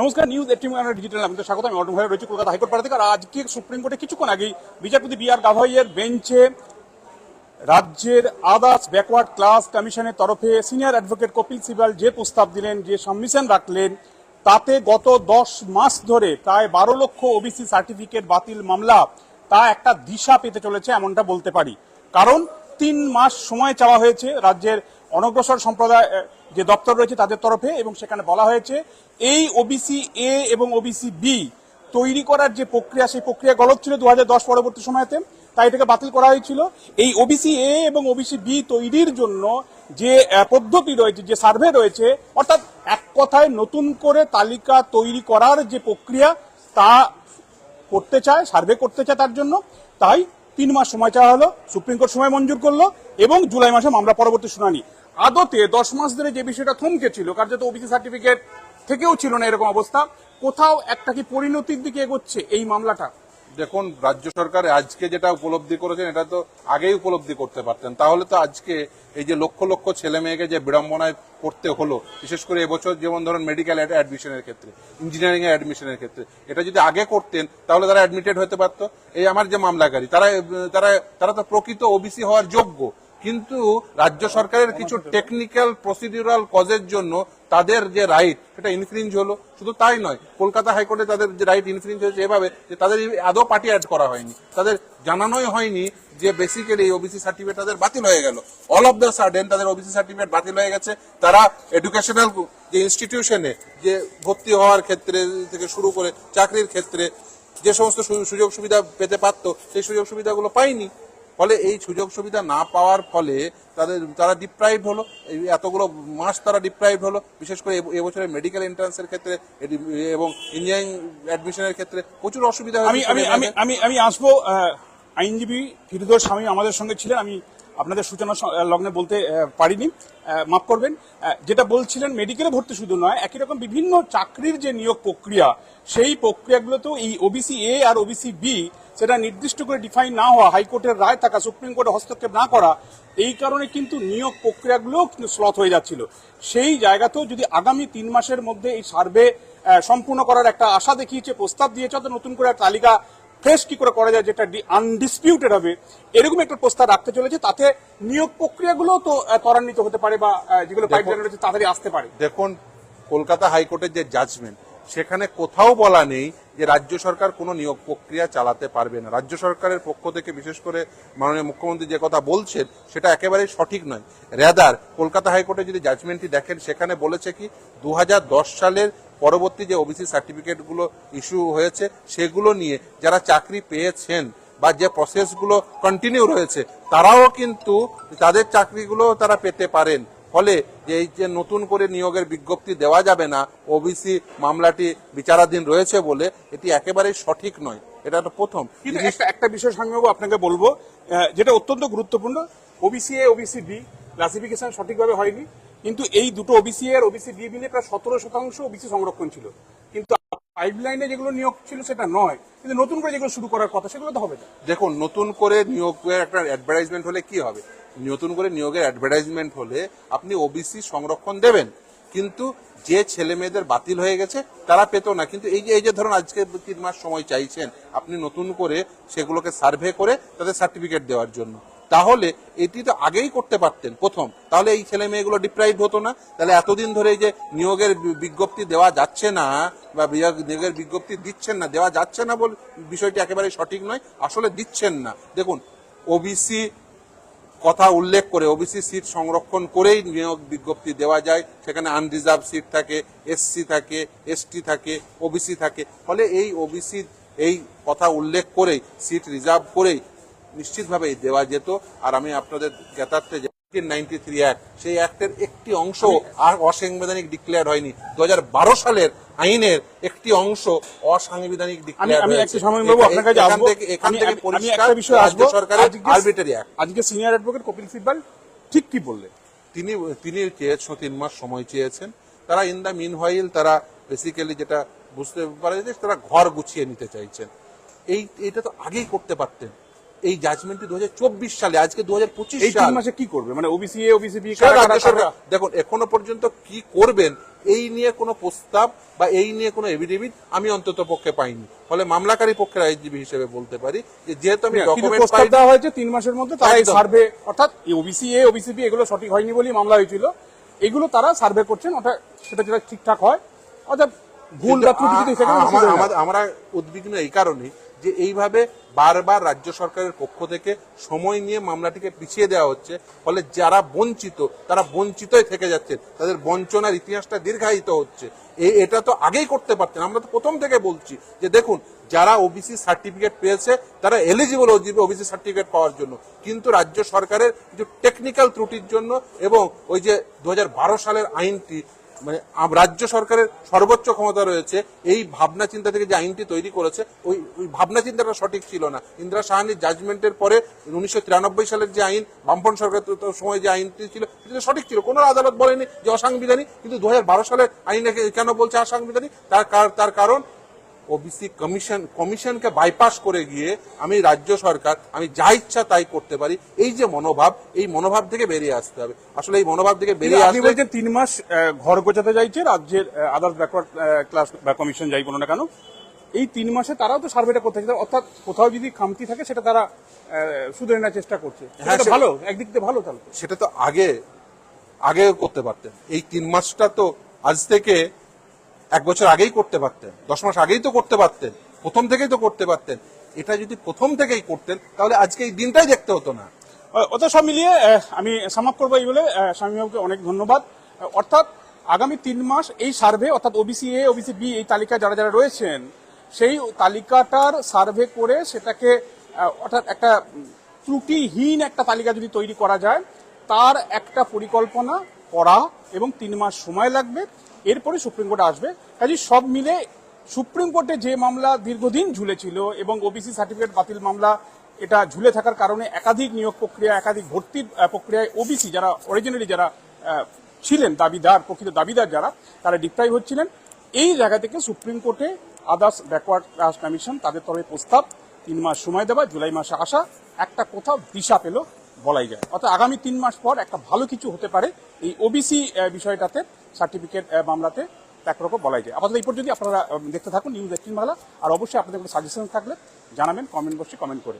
নমস্কার news eighteen digital আপনাদের স্বাগত আমি অটম ভাই রয়েছে কলকাতা হাইকোর্ট পাড়া থেকে আর আজকে সুপ্রিম কোর্টে কিছুক্ষণ আগেই বিচারপতি বি আর গাভাইয়ের বেঞ্চে রাজ্যের আদার্স ব্যাকওয়ার্ড ক্লাস কমিশনের তরফে সিনিয়র অ্যাডভোকেট কপিল সিবাল যে প্রস্তাব দিলেন, যে সাবমিশন রাখলেন, তাতে গত দশ মাস ধরে প্রায় বারো লক্ষ ওবিসি সার্টিফিকেট বাতিল মামলা, তা একটা দিশা পেতে চলেছে এমনটা বলতে পারি। কারণ তিন মাস সময় চাওয়া হয়েছে রাজ্যের অনগ্রসর সম্প্রদায় যে দপ্তর রয়েছে তাদের তরফে এবং সেখানে বলা হয়েছে, এই ওবিসি এ এবং ওবিসি বি তৈরি করার যে প্রক্রিয়া, সেই প্রক্রিয়া গলত ছিল দু হাজার দশ পরবর্তী সময়তে, তাই এটাকে বাতিল করা হয়েছিল। এই ওবিসি এ এবং ওবিসি বি তৈরির জন্য যে পদ্ধতি রয়েছে, যে সার্ভে রয়েছে, অর্থাৎ এক কথায় নতুন করে তালিকা তৈরি করার যে প্রক্রিয়া, তা করতে চায়, সার্ভে করতে চায় তার জন্য, তাই তিন মাস সময় চাওয়া হলো, সুপ্রিম কোর্ট সময় মঞ্জুর করল এবং জুলাই মাসে মামলা পরবর্তী শুনানি। আদতে দশ মাস ধরে যে বিষয়টা থমকে ছিল কার্যত ওবিসি সার্টিফিকেট থেকেও ছিল না এরকম অবস্থা, কোথাও একটা কি পরিণতির দিকে এগোচ্ছে এই মামলাটা? দেখুন, রাজ্য সরকার আজকে যেটা উপলব্ধি করেছেন, এটা তো আগেই উপলব্ধি করতে পারতেন। তাহলে তো আজকে এই যে লক্ষ লক্ষ ছেলে মেয়েকে যে বিড়ম্বনায় পড়তে হলো, বিশেষ করে এবছর যেমন ধরুন মেডিকেল অ্যাডমিশনের ক্ষেত্রে ইঞ্জিনিয়ারিং অ্যাডমিশনের ক্ষেত্রে, এটা যদি আগে করতেন, তাহলে তারা অ্যাডমিটেড হতে পারতো। এই আমার যে মামলাকারী, তারা তারা তারা তো প্রকৃত ওবিসি হওয়ার যোগ্য। কিন্তু রাজ্য সরকারের কিছু টেকনিক্যাল প্রসিডিউরাল কজের জন্য তাদের যে রাইট সেটা ইনফ্রিঞ্জ হলো। শুধু তাই নয়, কলকাতা হাইকোর্টে তাদের যে রাইট ইনফ্রিঞ্জ হয়েছে এভাবে, যে তাদের আদৌ পার্টি অ্যাড করা হয়নি। তাদের জানানোই হয়নি যে বেসিক্যালি এই ওবিসি সার্টিফিকেট তাদের বাতিল হয়ে গেল। অল অফ দ্য সাডেন তাদের ওবিসি সার্টিফিকেট বাতিল হয়ে গেছে। তারা এডুকেশনাল যে ইনস্টিটিউশনে যে ভর্তি হওয়ার ক্ষেত্রে থেকে শুরু করে চাকরির ক্ষেত্রে যে সমস্ত সুযোগ সুবিধা পেতে পারতো, সেই সুযোগ সুবিধাগুলো পায়নি। ফলে এই সুযোগ সুবিধা না পাওয়ার ফলে তাদের তারা ডিপ্রাইভ হলো। এতগুলো মাস তারা ডিপ্রাইভ হলো। বিশেষ করে এবছরে এবছরের মেডিকেল এন্ট্রান্সের ক্ষেত্রে এবং ইঞ্জিনিয়ারিং অ্যাডমিশনের ক্ষেত্রে প্রচুর অসুবিধা আমি আমি আমি আমি আসব আইনজীবী ফিরদোস স্বামী আমাদের সঙ্গে ছিলেন। আমি আপনাদের সূচনা লগ্নে বলতে পারিনি। মাফ করবেন। যেটা বলছিলেন মেডিকেলে ভর্তি শুধু নয়, একই রকম বিভিন্ন চাকরির যে নিয়োগ প্রক্রিয়া, সেই প্রক্রিয়াগুলোতেও এই ওবিসি এ আর ওবিসি বি সেটা নির্দিষ্ট করে ডিফাইন না হওয়া, হাইকোর্টের রায় থাকা, সুপ্রিম কোর্টে হস্তক্ষেপ না করা, এই কারণে কিন্তু নিয়োগ প্রক্রিয়াগুলোও কিন্তু স্লথ হয়ে যাচ্ছিল। সেই জায়গাতেও যদি আগামী তিন মাসের মধ্যে এই সার্ভে সম্পূর্ণ করার একটা আশা দেখিয়েছে, প্রস্তাব দিয়েছে অত নতুন করে তালিকা ফ্রেশ কি করে করা যায় যেটা আনডিসপিউটেড হবে এরকম একটা প্রস্তাব রাখতে চলেছে তাতে নিয়োগ প্রক্রিয়াগুলো তো ত্বরান্বিত হতে পারে বা যেগুলো পাইপ রয়েছে তাড়াতাড়ি আসতে পারে। দেখুন কলকাতা হাইকোর্টের যে জাজমেন্ট সেখানে কোথাও বলা নেই যে রাজ্য সরকার কোনো নিয়োগ প্রক্রিয়া চালাতে পারবে না। রাজ্য সরকারের পক্ষ থেকে বিশেষ করে মাননীয় মুখ্যমন্ত্রী যে কথা বলছেন সেটা একেবারেই সঠিক নয়। রেদার কলকাতা হাইকোর্টে যদি জাজমেন্টটি দেখেন সেখানে বলেছে কি দু হাজার দশ সালের পরবর্তী যে ওবিসি সার্টিফিকেটগুলো ইস্যু হয়েছে সেগুলো নিয়ে যারা চাকরি পেয়েছেন বা যে প্রসেসগুলো কন্টিনিউ রয়েছে তারাও কিন্তু তাদের চাকরিগুলো তারা পেতে পারেন। ফলে যে এই যে নতুন করে নিয়োগের বিজ্ঞপ্তি দেওয়া যাবে না ওবিসি মামলাটি বিচারাধীন রয়েছে বলে এটি একেবারেই সঠিক নয়। এটা তো প্রথম। কিন্তু একটা বিষয় সঙ্গেবাবু আপনাকে বলব যেটা অত্যন্ত গুরুত্বপূর্ণ OBC A OBC B classification সঠিকভাবে হয়নি। কিন্তু এই দুটো ওবিসি এর ওবিসি বি মিলে প্রায় সতেরো শতাংশ ওবিসি সংরক্ষণ ছিল। কিন্তু পাইপলাইনে যেগুলো নিয়োগ ছিল সেটা নয়। কিন্তু নতুন করে যেগুলো শুরু করার কথা, সেগুলো তো হবে না। দেখুন, নতুন করে নিয়োগের একটা অ্যাডভার্টাইজমেন্ট হলে কি হবে? নতুন করে নিয়োগের অ্যাডভার্টাইজমেন্ট হলে আপনি ওবিসি সংরক্ষণ দেবেন। কিন্তু যে ছেলে মেয়েদের বাতিল হয়ে গেছে, তারা পেত না। কিন্তু এই যে এই যে ধরুন, আজকে তিন মাস সময় চাইছেন, আপনি নতুন করে সেগুলোকে সার্ভে করে তাদের সার্টিফিকেট দেওয়ার জন্য। তাহলে এটি তো আগেই করতে পারতেন প্রথম। তাহলে এই ছেলে মেয়েগুলো ডিপ্রাইভ হতো না। তাহলে এতদিন ধরে যে নিয়োগের বিজ্ঞপ্তি দেওয়া যাচ্ছে না, বা নিয়োগের বিজ্ঞপ্তি দিচ্ছেন না, দেওয়া যাচ্ছে না বল বিষয়টি একেবারে সঠিক নয়, আসলে দিচ্ছেন না। দেখুন ওবিসি কথা উল্লেখ করে ওবিসি সিট সংরক্ষণ করেই নিয়োগ বিজ্ঞপ্তি দেওয়া যায়। সেখানে আনরিজার্ভ সিট থাকে এসসি থাকে এসটি থাকে ওবিসি থাকে। ফলে এই ওবিসি এই কথা উল্লেখ করেই সিট রিজার্ভ করেই নিশ্চিতভাবে দেওয়া যেত। আর আমি আপনাদের জ্ঞাতার্থে নাইনটি থ্রি অ্যাক্ট সেই অ্যাক্টের একটি অংশ আর অসাংবিধানিক ডিক্লেয়ার হয়নি। দুই হাজার বারো সালের আইনের একটি অংশ অসাংবিধানিক আমি ডিক্লেয়ার সময় বাবু আপনার কাছে আসব। এখান থেকে আমি- আমি পরিষ্কার বিষয় আসব। সরকারের আজকে- আরবিটারি অ্যাক্ট আজকে সিনিয়র অ্যাডভোকেট কপিল সিব্বাল ঠিক কি বললেন? তিনি তিনি চেয়েছেন তিন মাস সময় চেয়েছেন। তারা ইন দ্য মিন হোয়াইল তারা বেসিক্যালি যেটা বুঝতে পারে যে তারা ঘর গুছিয়ে নিতে চাইছেন। এই এটা তো আগেই করতে পারতেন। এই জাজমেন্টটি দু সালে আজকে দু এই তিন সাল। মাসে কি করবে? মানে ওবিসি এ বি দেখুন এখনও পর্যন্ত কি করবেন এই নিয়ে কোনো প্রস্তাব বা এই নিয়ে কোনো এভিডেভিট আমি অন্তত পক্ষে পাইনি। ফলে মামলাকারী পক্ষের আইনজীবী হিসেবে বলতে পারি যে যেহেতু আমি ডকুমেন্ট প্রস্তাব দেওয়া হয়েছে তিন মাসের মধ্যে তারা এই সার্ভে অর্থাৎ ওবিসি এ ওবিসি বি এগুলো সঠিক হয়নি বলেই মামলা হয়েছিল। এগুলো তারা সার্ভে করছেন অর্থাৎ সেটা যেটা ঠিকঠাক হয়। অর্থাৎ ভুল বা ত্রুটি যদি আমরা উদ্বিগ্ন এই কারণে যে এইভাবে বারবার রাজ্য সরকারের পক্ষ থেকে সময় নিয়ে মামলাটিকে পিছিয়ে দেওয়া হচ্ছে। ফলে যারা বঞ্চিত, তারা বঞ্চিতই থেকে যাচ্ছে। তাদের বঞ্চনার ইতিহাসটা দীর্ঘায়িত হচ্ছে। এটা তো আগেই করতে পারতেন। আমরা তো প্রথম থেকে বলছি যে দেখুন, যারা ওবিসি সার্টিফিকেট পেয়েছে, তারা এলিজিবল ওবিসি সার্টিফিকেট পাওয়ার জন্য। কিন্তু রাজ্য সরকারের কিছু টেকনিক্যাল ত্রুটির জন্য এবং ওই যে দু হাজার বারো সালের আইনটি মানে রাজ্য সরকারের সর্বোচ্চ ক্ষমতা রয়েছে, এই ভাবনা চিন্তা থেকে যে আইনটি তৈরি করেছে, ওই ওই ভাবনা চিন্তাটা সঠিক ছিল না। ইন্দিরা সাহানির জাজমেন্টের পরে উনিশশো তিরানব্বই সালের যে আইন বামপন সরকার সময় যে আইনটি ছিল, সেটা সঠিক ছিল। কোনো আদালত বলেনি যে অসাংবিধানিক, কিন্তু দু হাজার বারো সালের আইন কেন বলছে অসাংবিধানিক? তার তার কারণ ওবিসি কমিশন কমিশনকে বাইপাস করে গিয়ে আমি রাজ্য সরকার আমি যা ইচ্ছা তাই করতে পারি। এই যে মনোভাব এই মনোভাব থেকে বেরিয়ে আসতে হবে। আসলে এই মনোভাব থেকে বেরিয়ে আসতে বলছেন তিন মাস ঘর গোছাতে চাইছে রাজ্যের আদার্স ব্যাকওয়ার্ড ক্লাস বা কমিশন যাই বলো না কেন এই তিন মাসে তারাও তো সার্ভেটা করতে চাইছে। অর্থাৎ কোথাও যদি খামতি থাকে সেটা তারা শুধরে নেওয়ার চেষ্টা করছে। হ্যাঁ, ভালো একদিক থেকে ভালো তাহলে। সেটা তো আগে আগে করতে পারতেন। এই তিন মাসটা তো আজ থেকে এক বছর আগেই করতে পারতেন, দশ মাস আগেই তো করতে পারতেন, প্রথম থেকেই তো করতে পারতেন। এটা যদি প্রথম থেকেই করতেন, তাহলে আজকে এই দিনটাই দেখতে হতো না। অত সব মিলিয়ে আমি সামাপ করব এই বলে স্বামীবাবুকে অনেক ধন্যবাদ। অর্থাৎ আগামী তিন মাস এই সার্ভে, অর্থাৎ ওবিসি এ ওবিসি বি এই তালিকায় যারা যারা রয়েছেন, সেই তালিকাটার সার্ভে করে সেটাকে অর্থাৎ একটা ত্রুটিহীন একটা তালিকা যদি তৈরি করা যায়, তার একটা পরিকল্পনা করা এবং তিন মাস সময় লাগবে। এরপরে সুপ্রিম কোর্ট আসবে। কাজে সব মিলে সুপ্রিম কোর্টে যে মামলা দীর্ঘদিন ঝুলেছিল এবং ওবিসি সার্টিফিকেট বাতিল মামলা এটা ঝুলে থাকার কারণে একাধিক নিয়োগ প্রক্রিয়া, একাধিক ভর্তির প্রক্রিয়ায় ওবিসি যারা অরিজিনালি যারা ছিলেন দাবিদার, প্রকৃত দাবিদার যারা, তারা ডিপ্রাইভ হচ্ছিলেন। এই জায়গা থেকে সুপ্রিম কোর্টে আদার্স ব্যাকওয়ার্ড ক্লাস কমিশন তাদের তরফে প্রস্তাব, তিন মাস সময় দেওয়া, জুলাই মাসে আসা, একটা কোথাও দিশা পেল বলাই যায়। অর্থাৎ আগামী তিন মাস পর একটা ভালো কিছু হতে পারে এই ওবিসি বিষয়টাতে। সার্টিফিকেট মামলাতে একরকম বলাই যায়। আপাতত এই পর্যন্ত আপনারা দেখতে থাকুন, নিউজ এইটিন বাংলা। আর অবশ্যই আপনাদের কোনো সাজেশন থাকলে জানাবেন কমেন্ট বক্সে কমেন্ট করে।